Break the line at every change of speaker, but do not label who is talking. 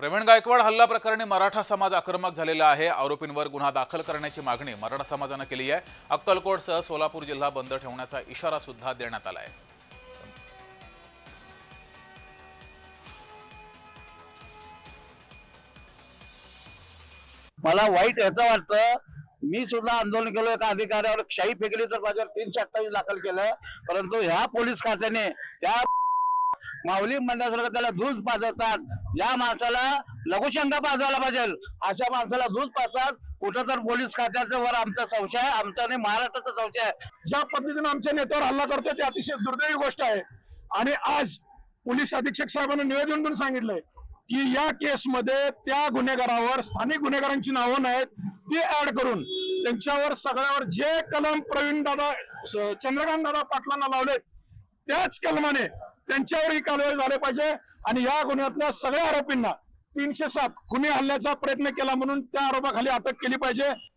प्रवीण गायकवाड हल्ला प्रकरणी मराठा समाज आक्रमक झालेला आहे. आरोपींवर गुन्हा दाखल करण्याची मागणी मराठा समाजानं केली आहे. अक्कलकोटसह सोलापूर जिल्हा बंद ठेवण्याचा इशारा सुद्धा देण्यात आला आहे.
मला वाईट याचं वाटतं. मी सुद्धा आंदोलन केलं एका अधिकाऱ्यावर शाही फेकली तर माझ्यावर तीनशे अठ्ठावीस दाखल केलं. परंतु ह्या पोलीस खात्याने त्या माऊली मंडळासारखं त्याला दूध पाजवतात. या माणसाला लघुशंका पाजवायला पाहिजे अशा माणसाला दूध पाजतात. कुठं तर पोलीस खात्याचं वर आमचा संशय आहे आमचा नाही महाराष्ट्राचा संशय. आहे
ज्या पद्धतीने आमच्या नेत्यावर हल्ला करतो ते अतिशय दुर्दैवी गोष्ट आहे. आणि आज पोलीस अधीक्षक साहेबांना निवेदन पण सांगितलंय की या केसमध्ये त्या गुन्हेगारावर स्थानिक गुन्हेगारांची नावं नाहीत ती ऍड करून त्यांच्यावर सगळ्यावर जे कलम प्रवीण दादा चंद्रकांत दादा पाटलांना लावलेत त्याच कलमाने त्यांच्यावरही कारवाई झाली पाहिजे. आणि या गुन्ह्यातल्या सगळ्या आरोपींना तीनशे सात गुन्हे हल्ल्याचा प्रयत्न केला म्हणून त्या आरोपाखाली अटक केली पाहिजे.